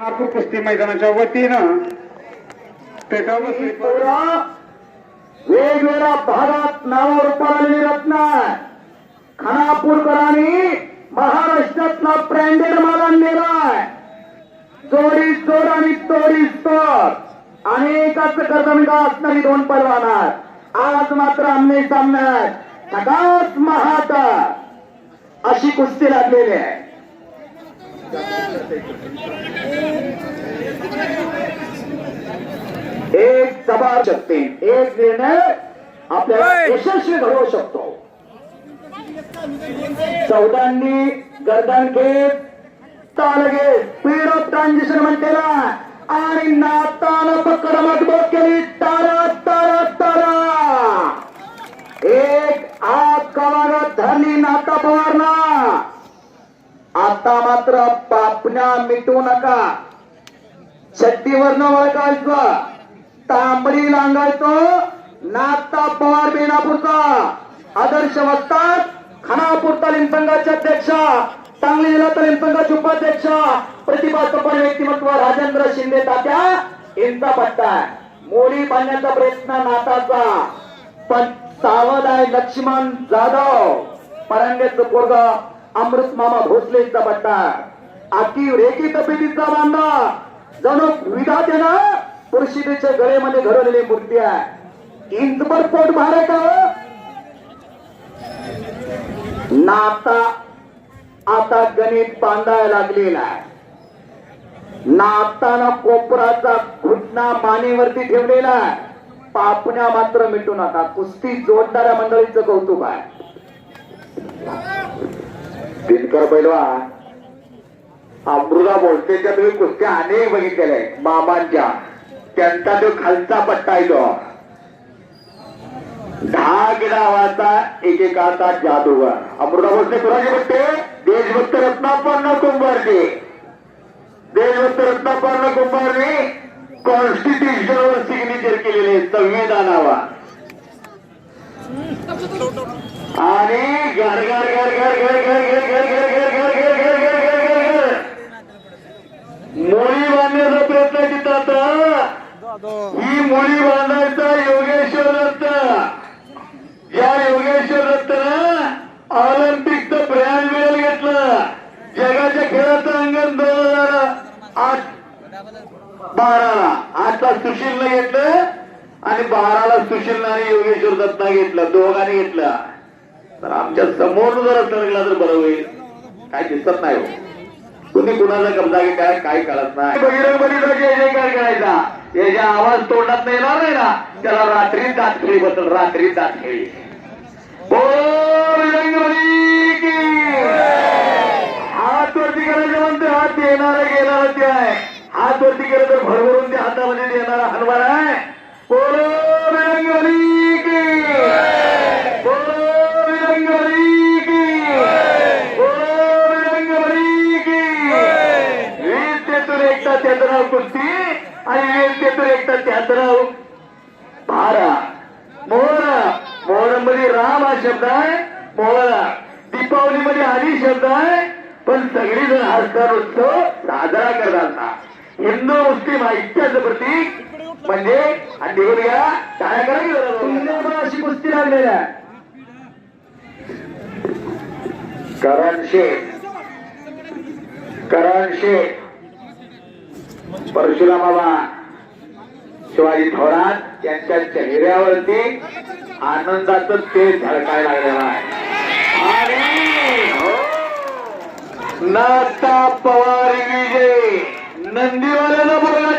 नागपूर कुस्ती मैदानाच्या वतीनं वेगवेगळ्या भागात नाव रुपाली रत्न खानापूरकरांनी महाराष्ट्रातला ब्रँडेड माल आणलेलाय. चोरी चोर आणि चोरी चोर अनेकाच कर्जमिका असणारी दोन परवानात आज मात्र आमने सामन्यात सगळ्यात महात अशी कुस्ती लागलेली आहे. एक जबाब शकते एक निर्णय आपल्याला यशस्वी घडवू शकतो. चौदांनी गर्दन घेत तालगे स्पीड ऑफ ट्रान्झिशन म्हणतेला आणि नाताना पकड केली तारा तारा तारा. एक आग कवागत धरली नाता पवारना आता मात्र पापण्या मिटू नका. छत्तीवरनं वळकायचं. तांबडी लांगायचं. नाता पवार बेनापूरचा. आदर्श वस्तात. खानापूर तालीम संघाचे अध्यक्ष. सांगली जिल्हा तालीम संघाचे उपाध्यक्ष. प्रतिभा संपन्न व्यक्तिमत्व राजेंद्र शिंदे तात्या. यांचा पट्टा मोडी बांधण्याचा प्रयत्न नाताचा. पण सावध आहे लक्ष्मण जाधव. परांगेचं पोरग अमृत मामा भोसलेचा पट्टा आकी रेखी तब्येतीचा बांधा. जणू विधात्यानं पुरुषीदेच्या गळेमध्ये घडवलेली मूर्ती आहे. इंचभर पोट भारे का? हो? नाता आता गणित बांधायला लागलेला आहे. नाताना कोपराचा घुटना मानेवरती ठेवलेला आहे. पापण्या मात्र मिटू नका. कुस्ती जोडणाऱ्या मंडळीचं कौतुक आहे. दिनकर बैलवा अमृता बोलतेच्या तुम्ही कुस्त्या अनेक बघितलेल्या आहेत मामांच्या त्यांचा तो खालचा पट्टा येतो दहा ढाक नावाचा एकेकाचा जादूगार अमृता भोसले कुणाचे म्हणते देशभक्त रत्नापन्न कुंभारचे देशभक्त रत्नापन्न कुंभारने कॉन्स्टिट्युशनवर सिग्नेचर केलेले संविधानावर आणि घर घर घर घर घर घर घर घर घर घर घर घर घर घर मोळी बांधण्याचा प्रयत्न तिथं आता ही मुली बांधायचा योगेश्वर दत्त. या योगेश्वर दत्तनं ऑलिम्पिकचं ब्रँड मेडल घेतलं. जगाच्या खेळाचं अंगण दोन हजार आठ बाराला. आठला सुशीलनं घेतलं आणि बाराला सुशीलनं आणि योगेश्वर दत्तनं घेतलं. दोघांनी घेतलं. तर आमच्यासमोर जर सरकला तर बरं होईल. काय दिसत नाही हो. कुणी कुणाचा कब्जा घे काय काय कळत नाही. बहिरंग बलीचा जय जयकार करायचा. याच्या आवाज तोंडात येणार नाही ना त्याला रात्री दात खेळी बसल रात्री दात खेळी. हात वरती करायचे म्हणते हात येणार गेणार ते आहे. हात वरती केलं तर भरभरून ते हातामध्ये देणारा हनुमान आहे. बोलो बजरंग की. बोलो बजरंग की. बोलो बजरंग की. वीस तेतून एकटा त्याचं नाव कुस्ती. आणि वीस तेतून एकटा त्याचं भारा. मोहरा. मध्ये राम हा शब्द आहे मोहरा. दीपावली मध्ये आधी शब्द आहे पण सगळी जण हा सण उत्सव साजरा करतात हिंदू मुस्लिम ऐक्याचं प्रतीक. म्हणजे आणि निघून घ्या टाळ्या करा की जरा अशी कुस्ती लागलेली आहे. करण शेठ करण शेठ परशुराम बाबा शिवाजी थोरात यांच्या चेहऱ्यावरती आनंदाचं तेज झळकाय लागलेला आहे. आणि हो. नाता पवार विजय नंदीवाल्याला बोलला